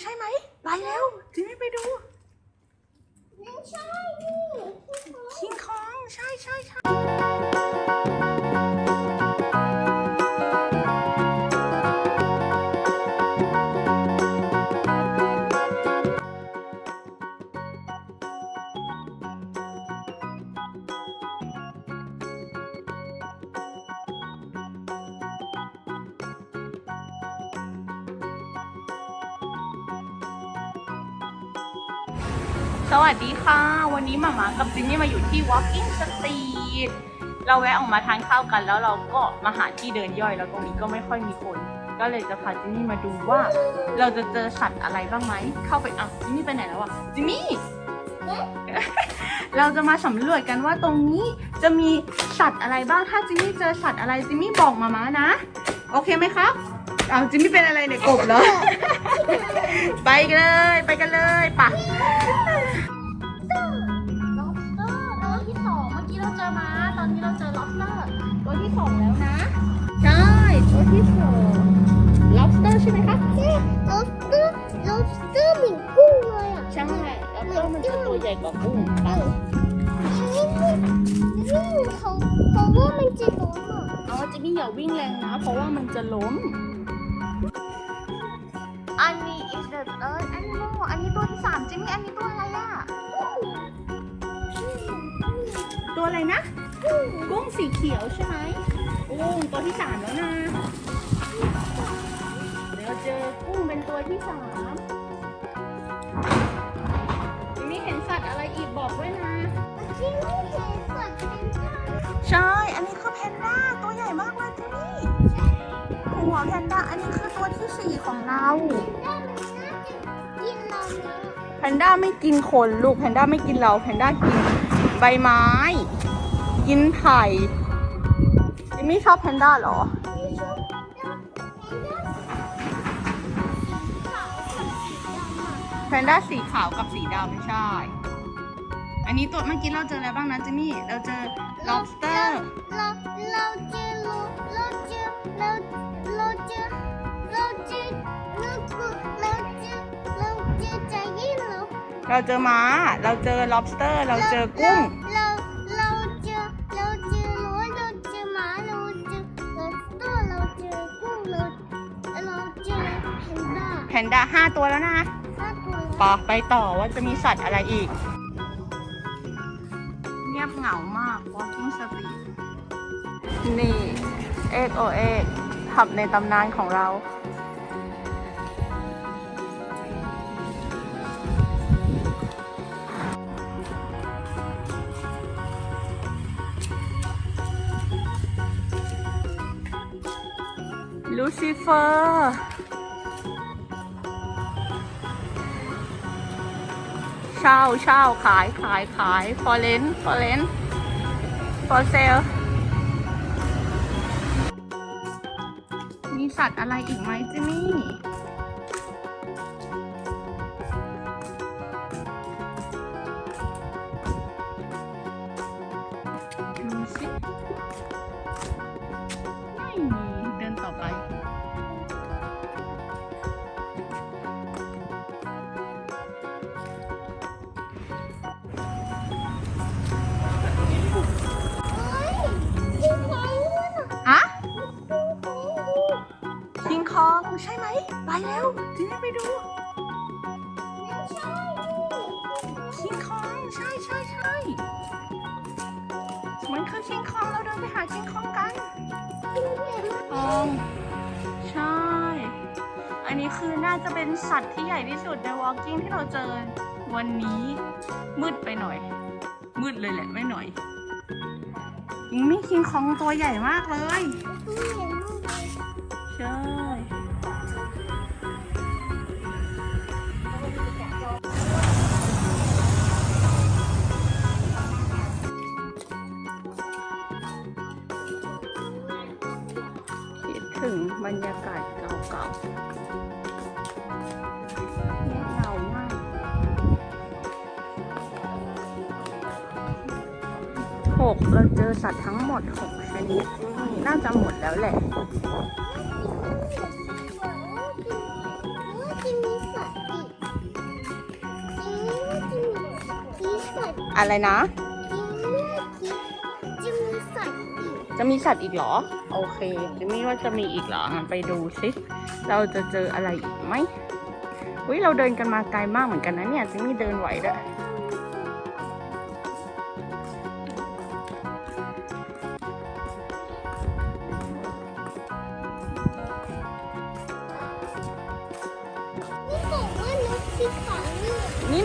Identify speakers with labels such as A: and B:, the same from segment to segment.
A: ใสวัสดีค่ะ วันนี้หมามากับจินนี่มาอยู่ที่ Walking Street เราแวะออกมาทานข้าวกันแล้วเราก็มาหาที่เดินย่อย แล้วตรงนี้ก็ไม่ค่อยมีคน ก็เลยจะพาจินนี่มาดูว่า เราจะเจอสัตว์อะไรบ้างไหมเข้าไปอะจินนี่ไปไหนแล้วอะจินนี่ เราจะมาสำรวจกันว่าตรงนี้จะมีสัตว์อะไรบ้างถ้าจินนี่เจอสัตว์อะไรจินนี่บอกมามานะ โอเคไหมครับเอาจินนี่เป็นอะไรเนี่ยกบเหรอ ไปกันเลย ไปกันเลยไป่ะ มื่อกี้เราเจอมาตอนนี้เราเจอ lobster ตัวที่สองแล้วนะ ใช่ตัวที่สอง lobster ใช่ไหมคะ
B: ใช่ lobster lobster เหมือนกุ้งเลยอะ
A: ใช่ lobster มันจะตัวใหญ่กว่ากุ้งไป
B: นี่นี่นี่เขาเขาว่ามันจะล้มอะ
A: เอาจินนี่อย่าวิ่งแรงนะ เพราะว่ามันจะล้มอันนี้ is the third animal อันนี้ตัวที่สามจินนี่อันนี้ตัวอะไรอะ ตัวอะไรนะ กุ้งสีเขียวใช่ไหมกุ้งตัวที่สามแล้วนะ เดี๋ยวเจอกุ้งเป็นตัวที่สามจินนี่เห็นสัตว์อะไรอีกบอกด้วยนะ
B: ที่ไม่เห็นสัตว์เป็นจ้า
A: ใช่ อันนี้คือแพนด้าตัวใหญ่มากเลยจินนี่ หัวแพนด้า อันนี้คือตัวที่สี่ของเรา
B: ได้มันน่าจะกินเราไหม
A: แพนด้าไม่กินคนลูกแพนด้าไม่กินเราแพนด้ากินใบไม้ กินไผ่จิมมี่ชอบแพนด้าเหรอ
B: แพนด้าสีขาวกับสีดำอ่
A: ใช่ อันนี้ตัวเมื่อกี้เราเจออะไรบ้างนะจิมมี่ เราเจอ lobster
B: เราเราเจอเราเจอเราเราเจอเราเจอเราเจอเราเจอเราเจอใจเย็นเรา
A: เราเจอม้า เราเจอ lobster เราเจอกุ้ง
B: ห้าตัวแล้
A: วนะ
B: ห้าตัว
A: ปอไปต่อว่าจะมีสัตว์อะไรอีก เงียบเหงามาก Walking Street นี่เอกโอเอกขับในตำนานของเรา ลูซิเฟอร์ เช่าเช่าขายขายขายพอเลนพอเลนพอ
B: เซลมีสัตว์
A: อะ
B: ไร
A: อีกไหมจิมี่ องใช่ อันนี้คือน่าจะเป็นสัตว์ที่ใหญ่ที่สุดใน Walking ที่เราเจอวันนี้มืดไปหน่อย มืดเลยแหละไม่หน่อยยังมีคิงคองตัวใหญ่มากเลย
B: ที่ไหนนู่น
A: ใช่คิ 6 เราเจอสัตว์ทั้งหมด 6 ชนิดน่าจะหมดแล้วแหละ
B: อะ
A: ไรนะ
B: จะมีสัตว์อีก
A: เหรอ โอเคจะมีว่าจะมีอีกเหรอ ไปดูซิ เราจะเจออะไรอีกไหมอุ้ยเราเดินกันมาไกลมากเหมือนกันนะเนี่ยจะมีเดินไหวด้วย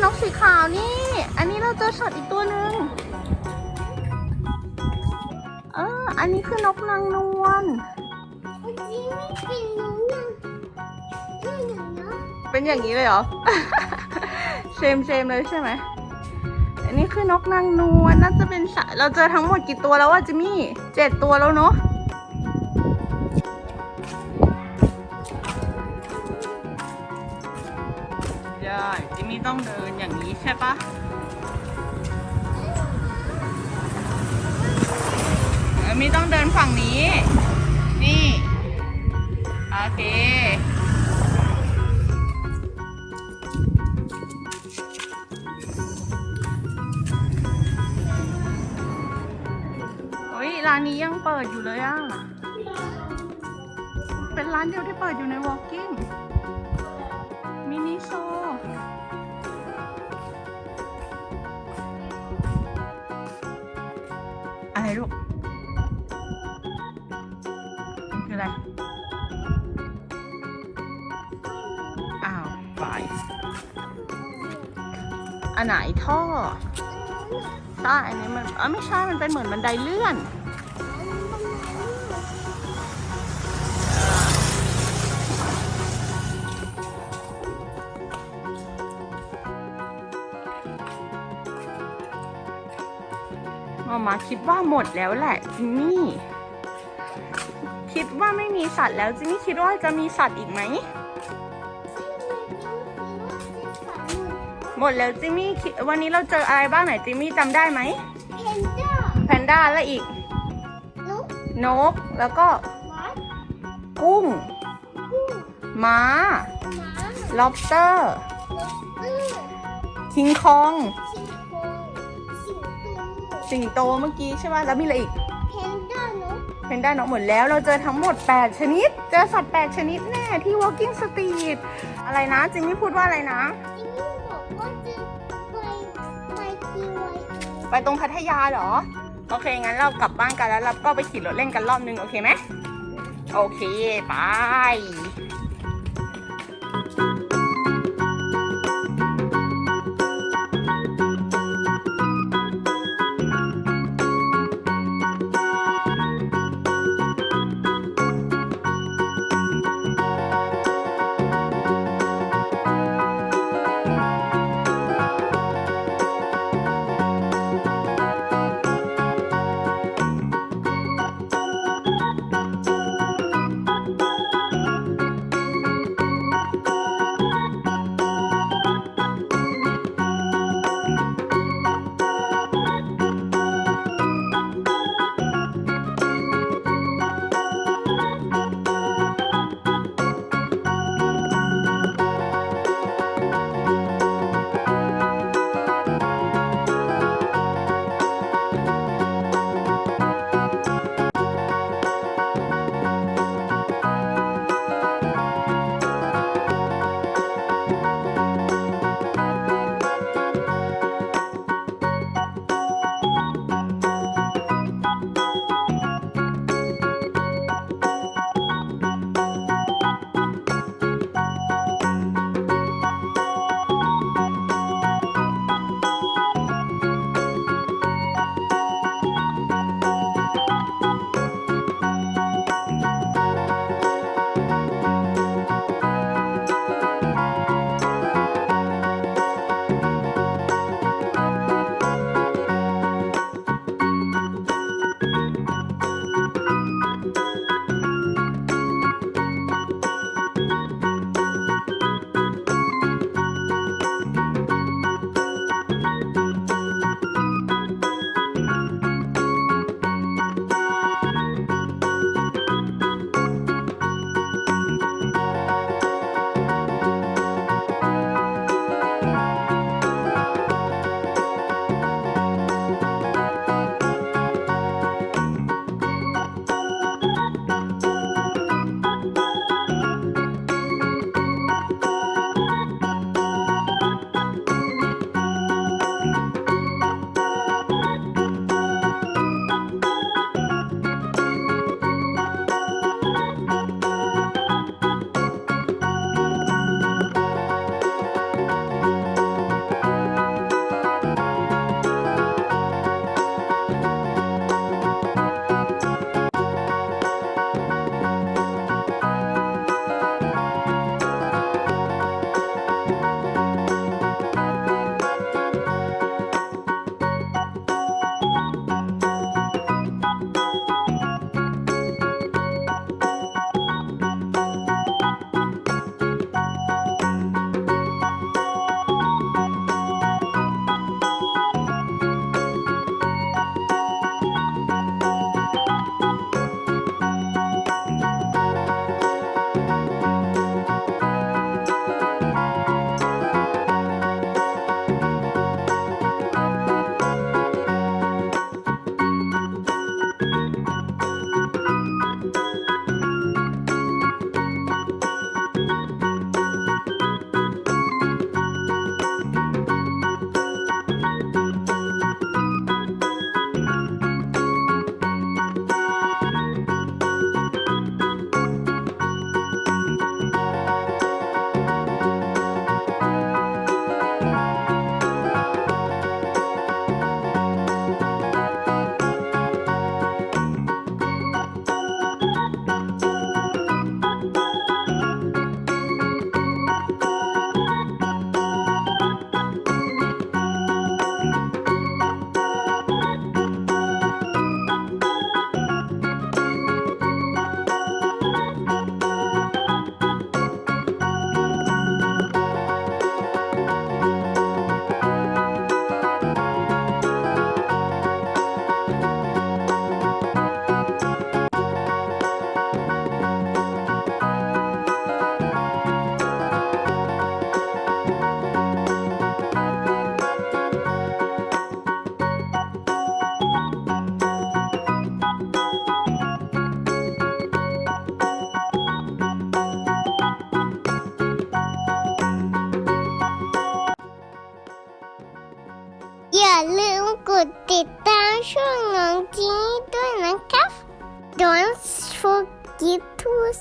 B: นี่นกสีขาวนี่
A: อันนี้เราเจอสัตว์อีกตัวหนึ่งเออ อันนี้คือนกนางนวล
B: วันนี้ไม่เป็นนกยังนี่หนึ่งเนาะ
A: เป็นอย่างนี้เลยเหรอ เซมเซมเลยใช่ไหม อันนี้คือนกนางนวลน่าจะเป็นสัตว์เราเจอทั้งหมดกี่ตัวแล้ววะจิมมี่เจ็ดตัวแล้วเนาะใช่จิมมี่ต้องเดิน อย่างนี้ใช่ปะเออมีต้องเดินฝั่งนี้ นี่ โอเคเฮ้ยร้านนี้ยังเปิดอยู่เลยอะ เป็นร้านเดียวที่เปิดอยู่ใน Walking อะไรลูกคืออะไร อ้าวไปอันไหนท่อใช่อันนี้มันอ๋อไม่ใช่ มันเป็นเหมือนบันไดเลื่อน มามาคิดว่าหมดแล้วแหละจิมมี่ คิดว่าไม่มีสัตว์แล้วจิมมี่คิดว่าจะมีสัตว์อีกไหม หมดแล้วจิมมี่คิดวันนี้เราเจออะไรบ้างไหนจิมมี่จำได้ไหม
B: เพนด้า
A: แพนด้าและอีก
B: นก
A: นก แล้วก็
B: วัด
A: กุ้ง
B: กุ้ง
A: ม้า
B: หมา
A: lobster
B: นกอื้อ
A: คิงคอง
B: ชิงโกสิงโต
A: สิงโตเมื่อกี้ใช่ไหมแล้วมีอะไรอีก
B: เพนด้านก
A: เพนด้านกหมดแล้วเราเจอทั้งหมด 8 ชนิด เจอสัตว์ 8 ชนิดแน่ที่ walking street อะไรนะจิมมี่พูดว่าอะไรนะ
B: จิมมี่บอกว่าจะไปไปทีไวเอ
A: ไปตรงพัทยาเหรอ โอเค งั้นเรากลับบ้านกันแล้วเราก็ไปขี่รถเล่นกันรอบนึง โอเคไหมโอเค ไป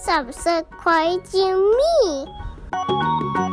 B: subscribe to me.